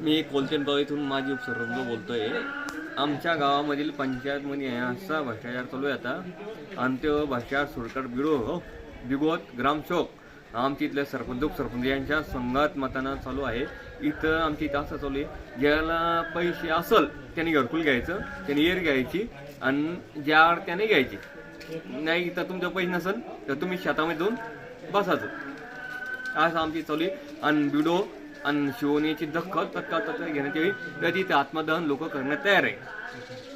मी कोलतेनगाव इथून माजी उपसरपंच बोलतोय. आमच्या गावामधील पंचायतमध्ये आहे असा भ्रष्टाचार चालू आहे आता. आणि तो भ्रष्टाचार सुरकट बिडो हो बिगोत ग्रामचौक आमच्या इथल्या सरपंच उपसरपंच यांच्या संघात मताना चालू आहे. इथं आमच्या इथं असं चालू आहे. ज्याला पैसे असल त्याने घरकुल घ्यायचं त्याने एअर घ्यायची आणि ज्या त्याने घ्यायची. नाही तर तुमचं पैसे नसेल तर तुम्ही शेतामध्ये जाऊन बसायचं. असं आमची चालू आहे. आणि बिडो आणि शिवनीची दखल तत्काळ तत्काळ घेण्यात यावी. तर तिथे आत्मदहन लोक करण्यात तयार आहे.